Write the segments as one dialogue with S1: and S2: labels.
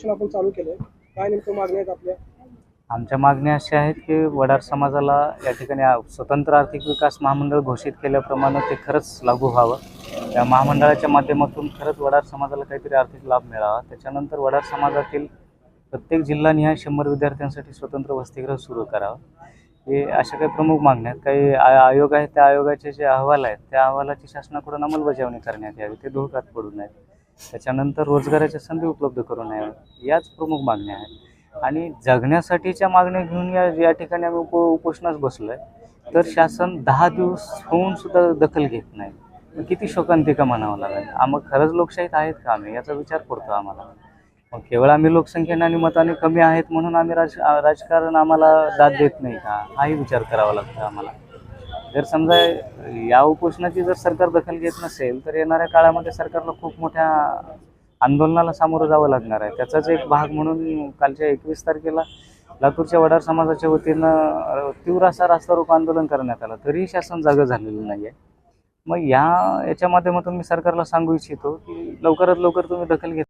S1: उपोषण आपण चालू केलंय. काय नेमकं मागण्या आहेत आपल्या?
S2: आमच्या मागण्या अशा आहेत की वडार समाजाला या ठिकाणी स्वतंत्र आर्थिक विकास महामंडळ घोषित केल्याप्रमाणे ते खरंच लागू व्हावं. त्या महामंडळाच्या माध्यमातून खरंच वडार समाजाला काहीतरी आर्थिक लाभ मिळावा. त्याच्यानंतर वडार समाजातील प्रत्येक जिल्हानिहाय शंभर विद्यार्थ्यांसाठी स्वतंत्र वसतिगृह सुरू करावं. हे अशा काही प्रमुख मागण्या आहेत. काही आयोग आहेत त्या आयोगाचे जे अहवाल आहेत त्या अहवालाची शासनाकडून अंमलबजावणी करण्यात यावी. ते धोक्यात पडू नयेत त्याच्यानंतर रोजगाराच्या संधी उपलब्ध करून याव्यात याच प्रमुख मागण्या आहेत. आणि जगण्यासाठीच्या मागण्या घेऊन या या ठिकाणी आम्ही उप उपोषणास बसलो आहे तर शासन दहा दिवस होऊन सुद्धा दखल घेत नाही. मग किती शोकांतिका म्हणावं लागेल? आम्ही खरंच लोकशाहीत आहेत का आम्ही? याचा विचार पडतो आम्हाला. मग केवळ आम्ही लोकसंख्येने आणि मताने कमी आहेत म्हणून आम्ही राज राजकारण आम्हाला दाद देत नाही का? हाही विचार करावा लागतो आम्हाला. जर समजा या उपोषणाची जर सरकार दखल घेत नसेल तर येणाऱ्या काळामध्ये सरकारला खूप मोठ्या आंदोलनाला सामोरं जावं लागणार आहे. त्याचाच एक भाग म्हणून कालच्या एकवीस तारखेला लातूरच्या वडार समाजाच्या वतीनं तीव्र असा रास्ता रोको आंदोलन करण्यात आलं. तरीही शासन जागं झालेलं नाही आहे मग या याच्या माध्यमातून मी सरकारला सांगू इच्छितो की लवकरात लवकर तुम्ही दखल घेत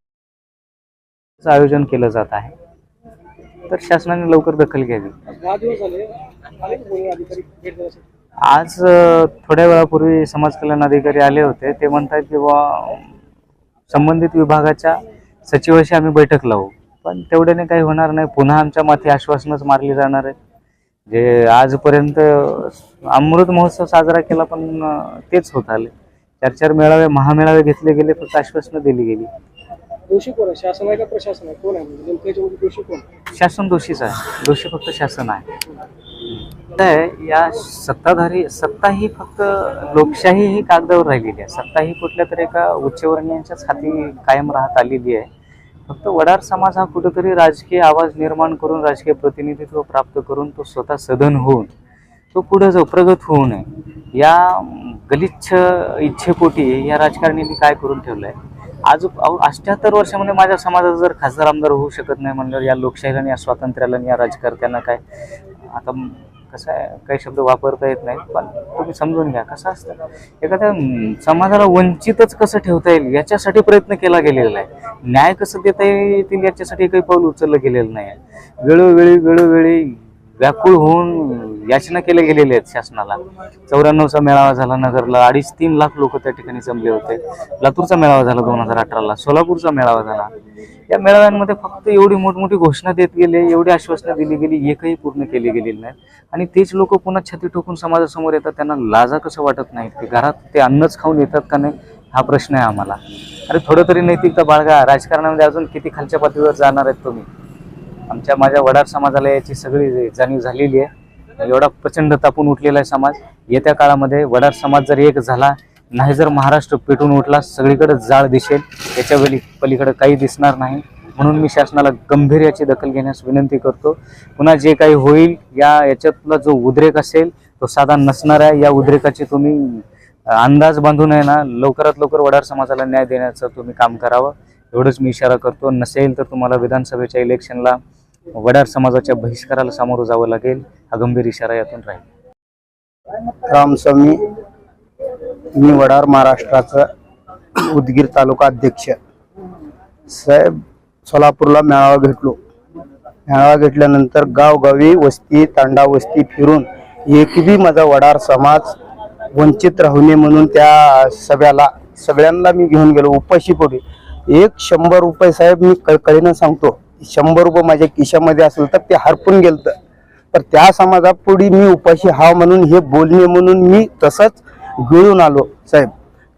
S2: आयोजन केलं जात आहे. तर शासनाने लवकर दखल घ्यावी.
S1: आज
S2: थोड्या वेळापूर्वी समाज कल्याण अधिकारी आले होते. ते म्हणतात की बुवा संबंधित विभागाच्या सचिवाशी आम्ही बैठक लावू. पण तेवढ्याने काही होणार नाही. पुन्हा आमच्या माथी आश्वासनच मारली जाणार आहे. जे आजपर्यंत अमृत महोत्सव साजरा केला पण तेच होत आले. चार चार मेळावे महामेळावे घेतले गेले फक्त आश्वासनं दिली गेली.
S1: दोषी कोण आहे? शासन आहे का प्रशासन आहे? कोण आहे? म्हणजे नेमकं याच्यामध्ये दोषी कोण
S2: शासन दोषीच आहे. दोषी फक्त शासन आहे. आहे या सत्ताधारी सत्ता ही फक्त लोकशाही ही कागदावर राहिलेली आहे. सत्ता ही कुठल्या तरी एका उच्चवर्णीयांच्याच हाती कायम राहत आलेली आहे. फक्त वडार समाज हा कुठेतरी राजकीय आवाज निर्माण करून राजकीय प्रतिनिधित्व प्राप्त करून तो स्वतः सदन होऊन तो पुढे जाऊ प्रगत होऊ नये. या गलिच्छ इच्छेपोटी या राजकारण्यांनी काय करून ठेवलं आहे आज अष्ट्याहत्तर वर्षामध्ये माझ्या समाजाचा जर खासदार आमदार होऊ शकत नाही म्हणल्यावर या लोकशाहीला आणि या स्वातंत्र्याला आणि या राजकारत्यांना काय? आता कसं आहे? काही शब्द वापरता येत नाहीत पण तुम्ही समजून घ्या. कसं असतं? एखाद्या समाजाला वंचितच कसं ठेवता येईल याच्यासाठी प्रयत्न केला गेलेला आहे. न्याय कसं देता येतील याच्यासाठी काही पाऊल उचललं गेलेलं नाही आहे. वेळोवेळी वेळोवेळी व्याकुळ होऊन याचना केल्या गेलेल्या आहेत शासनाला. चौऱ्याण्णवचा मेळावा झाला नगरला अडीच तीन लाख लोक त्या ठिकाणी जमले होते. लातूरचा मेळावा झाला दोन हजार अठराला सोलापूरचा मेळावा झाला. या मेळाव्यांमध्ये फक्त एवढी मोठमोठी घोषणा देत गेले एवढी आश्वासनं दिली गेली एकही पूर्ण केली गेलेली नाही. आणि तेच लोक पुन्हा छाती ठोकून समाजासमोर येतात त्यांना लाजा कसं वाटत नाही की घरात ते अन्नच खाऊन येतात का नाही? हा प्रश्न आहे आम्हाला. अरे थोडं तरी नैतिकता बाळगा. राजकारणामध्ये अजून किती खालच्या पातळीवर जाणार आहेत तुम्ही? आमच्या माझ्या वडार समाजाला याची सगळी जाणीव झालेली आहे. एवढा प्रचंड तापून उठलेला आहे समाज. येत्या काळामध्ये वडार समाज जर एक झाला नाही जर महाराष्ट्र पेटून उठला सगळीकडे जाळ दिसेल. याच्या वेळी पलीकडे काही दिसणार नाही. म्हणून मी शासनाला गंभीर याची दखल घेण्यास विनंती करतो. पुन्हा जे काही होईल या याच्यातला जो उद्रेक असेल तो साधा नसणार आहे. या उद्रेकाची तुम्ही अंदाज बांधून आहे ना. लवकरात लवकर वडार समाजाला न्याय देण्याचं तुम्ही काम करावं. एवढंच मी इशारा करतो. नसेल तर तुम्हाला विधानसभेच्या इलेक्शनला वडार समाजाच्या बहिष्काराला सामोरं जावं लागेल हा गंभीर इशारा यातून राहील.
S3: रामस्वामी मी वडार महाराष्ट्राचं उदगीर तालुका अध्यक्ष. साहेब सोलापूरला मेळावा घेतलो. मेळावा घेतल्यानंतर गावगावी वस्ती तांडा वस्ती फिरून एकही माझा वडार समाज वंचित राहू नये म्हणून त्या सभ्याला सगळ्यांना मी घेऊन गेलो उपाशी पडू एक शंभर रुपये साहेब मी कळकळीनं सांगतो. शंभर रुपये माझ्या खिशामध्ये असेल तर ते हरपून गेलतं. तर त्या समाजापुढे मी उपाशी हा म्हणून हे बोलणे म्हणून मी तसंच गिळून आलो. साहेब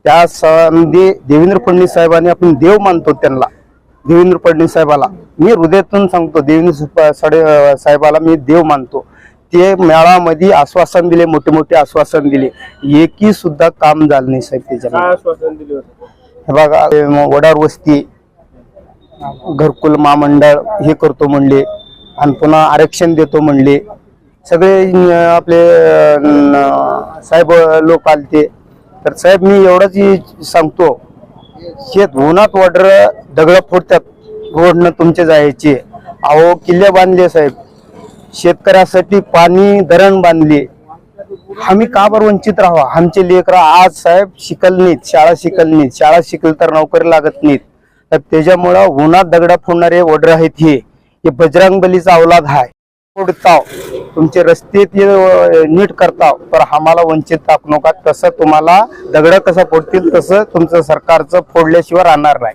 S3: त्या संधी देवेंद्र फडणवीस साहेबांनी आपण देव मानतो त्यांना देवेंद्र फडणवीस साहेबाला. मी हृदयातून सांगतो देवेंद्र सडे साहेबाला मी देव मानतो. ते मेळामध्ये आश्वासन दिले मोठे मोठे आश्वासन दिले. एकही सुद्धा काम झालं नाही साहेब त्याच्या
S1: आश्वासन दिले होते?
S3: हे बघा वडार वस्ती घरकुल महामंडळ हे करतो म्हणले आणि पुन्हा आरक्षण देतो म्हणले. सगळे आपले साहेब लोक आलते. तर साहेब मी एवढंच सांगतो. शेत उन्हात वडर दगड फोडतात रोडनं तुमचे जायचे. अहो किल्ले बांधले साहेब. शेतकऱ्यासाठी पाणी धरण बांधले. आम्ही का बरं वंचित राहावं? आमचे लेकर आज साहेब शिकल नाहीत शाळा शिकल नाहीत. शाळा शिकल तर नोकरी लागत नाहीत. तर त्याच्यामुळं उन्हात दगड फोडणारे वडर आहेत हे. हे बजरंग बलीचा अवलाद आहे. फोडताव. तुमचे रस्ते ते नीट करताव. तर आम्हाला वंचित टाकू नका. तसं तुम्हाला दगड कसं फोडतील तसं तुमचं सरकारचं फोडल्याशिवाय राहणार नाही.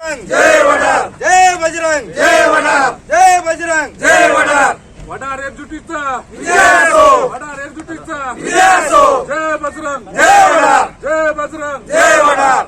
S4: जय वडार. जय बजरंग. जय वडार. जय बजरंग. जय वडार.
S5: वडार एकजुटीचा
S4: विजय असो.
S5: वडार एकजुटीचा
S4: विजय असो.
S5: जय बजरंग.
S4: जय वडार.
S5: जय बजरंग.
S4: जय वडार.